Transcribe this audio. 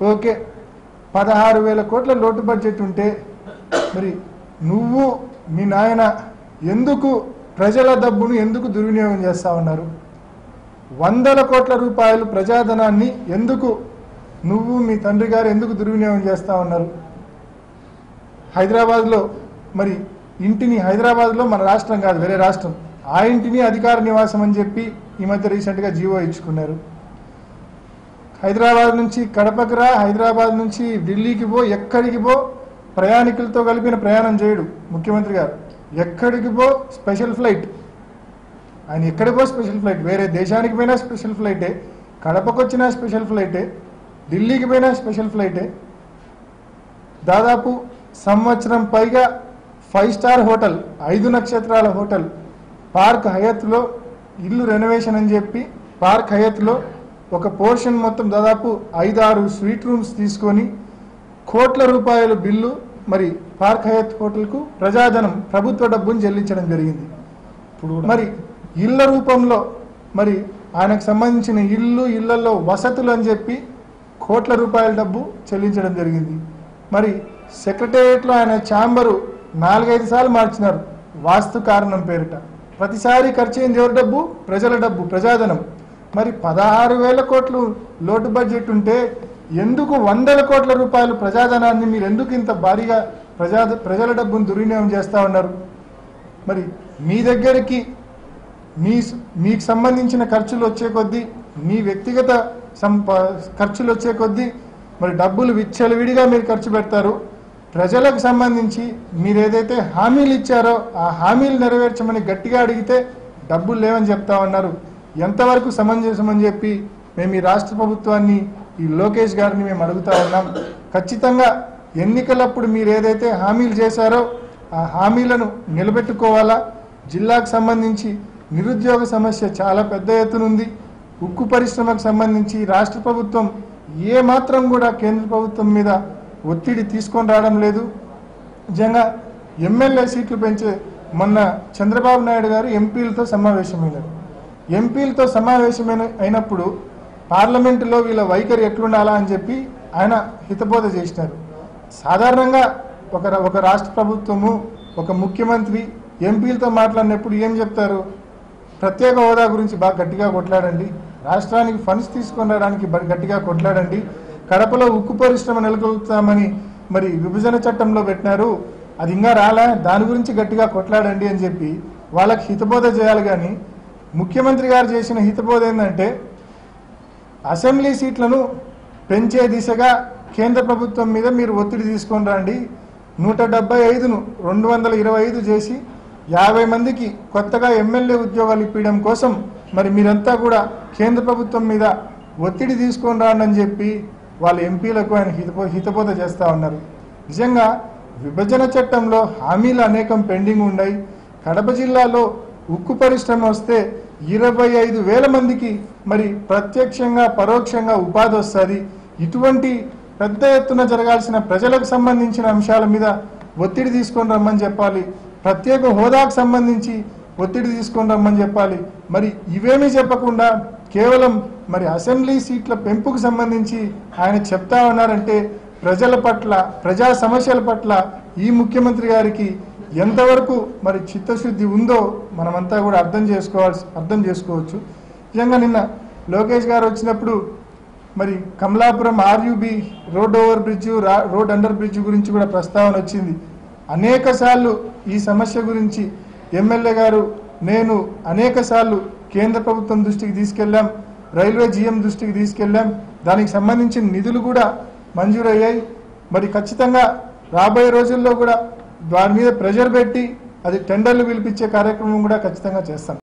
Okay. పదహారు వేల కోట్ల లోటు బడ్జెట్ ఉంటే మరి నువ్వు మీ నాయన ఎందుకు ప్రజల డబ్బును ఎందుకు దుర్వినియోగం చేస్తా ఉన్నారు? వందల కోట్ల రూపాయలు ప్రజాధనాన్ని ఎందుకు నువ్వు మీ తండ్రి గారు ఎందుకు దుర్వినియోగం చేస్తా ఉన్నారు? హైదరాబాద్లో మరి ఇంటిని హైదరాబాద్లో మన రాష్ట్రం కాదు వేరే రాష్ట్రం. ఆ ఇంటిని అధికార నివాసం అని చెప్పి ఈ మధ్య రీసెంట్గా జీవో ఇచ్చుకున్నారు. హైదరాబాద్ నుంచి కడపకి రా హైదరాబాద్ నుంచి ఢిల్లీకి పో ఎక్కడికి పో ప్రయాణికులతో కలిపిన ప్రయాణం చేయడు ముఖ్యమంత్రి గారు. ఎక్కడికి పో స్పెషల్ ఫ్లైట్. ఆయన ఎక్కడికి పో స్పెషల్ ఫ్లైట్. వేరే దేశానికి పోయినా స్పెషల్ ఫ్లైటే కడపకు వచ్చినా స్పెషల్ ఫ్లైటే ఢిల్లీకి పోయినా స్పెషల్ ఫ్లైటే. దాదాపు సంవత్సరం పైగా ఫైవ్ స్టార్ హోటల్ ఐదు నక్షత్రాల హోటల్ పార్క్ హయత్లో ఇల్లు రెనోవేషన్ అని చెప్పి పార్క్ హయత్లో ఒక పోర్షన్ మొత్తం దాదాపు ఐదారు స్వీట్ రూమ్స్ తీసుకొని కోట్ల రూపాయల బిల్లు మరి పార్క్ హయత్ హోటల్కు ప్రజాధనం ప్రభుత్వ డబ్బును చెల్లించడం జరిగింది. ఇప్పుడు మరి ఇళ్ళ రూపంలో మరి ఆయనకు సంబంధించిన ఇల్లు ఇళ్ళలో వసతులు అని చెప్పి కోట్ల రూపాయల డబ్బు చెల్లించడం జరిగింది. మరి సెక్రటేరియట్లో ఆయన ఛాంబరు నాలుగైదు సార్లు మార్చినారు. వాస్తు కారణం పేరిట. ప్రతిసారి ఖర్చు అయింది ఎవరి డబ్బు? ప్రజల డబ్బు ప్రజాధనం. మరి పదహారు వేల కోట్లు లోటు బడ్జెట్ ఉంటే ఎందుకు వందల కోట్ల రూపాయలు ప్రజాధనాన్ని మీరు ఎందుకు ఇంత భారీగా ప్రజా ప్రజల డబ్బును దుర్వినియోగం చేస్తూ ఉన్నారు? మరి మీ దగ్గరికి మీ మీకు సంబంధించిన ఖర్చులు వచ్చే కొద్దీ మీ వ్యక్తిగత సంప ఖర్చులు వచ్చే కొద్దీ మరి డబ్బులు విచ్చలవిడిగా మీరు ఖర్చు పెడతారు. ప్రజలకు సంబంధించి మీరు ఏదైతే హామీలు ఇచ్చారో ఆ హామీలు నెరవేర్చమని గట్టిగా అడిగితే డబ్బులు లేవని చెప్తా ఉన్నారు. ఎంతవరకు సమంజసం అని చెప్పి మేము ఈ రాష్ట్ర ప్రభుత్వాన్ని ఈ లోకేష్ గారిని మేము అడుగుతా ఉన్నాం. ఖచ్చితంగా ఎన్నికలప్పుడు మీరు ఏదైతే హామీలు చేశారో ఆ హామీలను నిలబెట్టుకోవాలా? జిల్లాకు సంబంధించి నిరుద్యోగ సమస్య చాలా పెద్ద ఎత్తున ఉంది. ఉక్కు పరిశ్రమకు సంబంధించి రాష్ట్ర ప్రభుత్వం ఏ మాత్రం కూడా కేంద్ర ప్రభుత్వం మీద ఒత్తిడి తీసుకొని రావడం లేదు. నిజంగా ఎమ్మెల్యే సీట్లు పెంచే మొన్న చంద్రబాబు నాయుడు గారు ఎంపీలతో సమావేశమైనారు. ఎంపీలతో సమావేశమైన అయినప్పుడు పార్లమెంటులో వీళ్ళ వైఖరి ఎట్లుండాలా అని చెప్పి ఆయన హితబోధ చేసినారు. సాధారణంగా ఒక ఒక రాష్ట్ర ప్రభుత్వము ఒక ముఖ్యమంత్రి ఎంపీలతో మాట్లాడినప్పుడు ఏం చెప్తారు? ప్రత్యేక హోదా గురించి బాగా గట్టిగా కొట్లాడండి. రాష్ట్రానికి ఫండ్స్ తీసుకొని రావడానికి గట్టిగా కొట్లాడండి. కడపలో ఉక్కు పరిశ్రమ నెలకొల్పుతామని మరి విభజన చట్టంలో పెట్టినారు. అది ఇంకా రాలే దాని గురించి గట్టిగా కొట్లాడండి అని చెప్పి వాళ్ళకి హితబోధ చేయాలి కానీ ముఖ్యమంత్రి గారు చేసిన హితబోధ ఏంటంటే అసెంబ్లీ సీట్లను పెంచే దిశగా కేంద్ర ప్రభుత్వం మీద మీరు ఒత్తిడి తీసుకొని రండి. నూట డెబ్బై ఐదును రెండు వందల ఇరవై ఐదు చేసి యాభై మందికి కొత్తగా ఎమ్మెల్యే ఉద్యోగాలు ఇప్పించడం కోసం మరి మీరంతా కూడా కేంద్ర ప్రభుత్వం మీద ఒత్తిడి తీసుకొని రాండి అని చెప్పి వాళ్ళ ఎంపీలకు ఆయన హితబో హితబోధ చేస్తూ ఉన్నారు. నిజంగా విభజన చట్టంలో హామీలు అనేకం పెండింగ్ ఉన్నాయి. కడప జిల్లాలో ఉక్కు పరిశ్రమ వస్తే ఇరవై ఐదు వేల మందికి మరి ప్రత్యక్షంగా పరోక్షంగా ఉపాధి వస్తుంది. ఇటువంటి పెద్ద ఎత్తున జరగాల్సిన ప్రజలకు సంబంధించిన అంశాల మీద ఒత్తిడి తీసుకొని రమ్మని చెప్పాలి. ప్రత్యేక హోదాకు సంబంధించి ఒత్తిడి తీసుకొని రమ్మని చెప్పాలి. మరి ఇవేమీ చెప్పకుండా కేవలం మరి అసెంబ్లీ సీట్ల పెంపుకు సంబంధించి ఆయన చెప్తా ఉన్నారంటే ప్రజల పట్ల ప్రజా సమస్యల పట్ల ఈ ముఖ్యమంత్రి గారికి ఎంతవరకు మరి చిత్తశుద్ధి ఉందో మనమంతా కూడా అర్థం చేసుకోవాల్సి అర్థం చేసుకోవచ్చు. నిజంగా నిన్న లోకేష్ గారు వచ్చినప్పుడు మరి Kamalapuram R U B road over bridge రా- రోడ్ అండర్ బ్రిడ్జ్ గురించి కూడా ప్రస్తావన వచ్చింది. అనేక ఈ సమస్య గురించి ఎమ్మెల్యే గారు నేను అనేక కేంద్ర ప్రభుత్వం దృష్టికి తీసుకెళ్ళాం రైల్వే జీఎం దృష్టికి తీసుకెళ్ళాం. దానికి సంబంధించిన నిధులు కూడా మంజూరయ్యాయి. మరి ఖచ్చితంగా రాబోయే రోజుల్లో కూడా దాని మీద ప్రెషర్ పెట్టి అది టెండర్లు పిలిపించే కార్యక్రమం కూడా ఖచ్చితంగా చేస్తాం.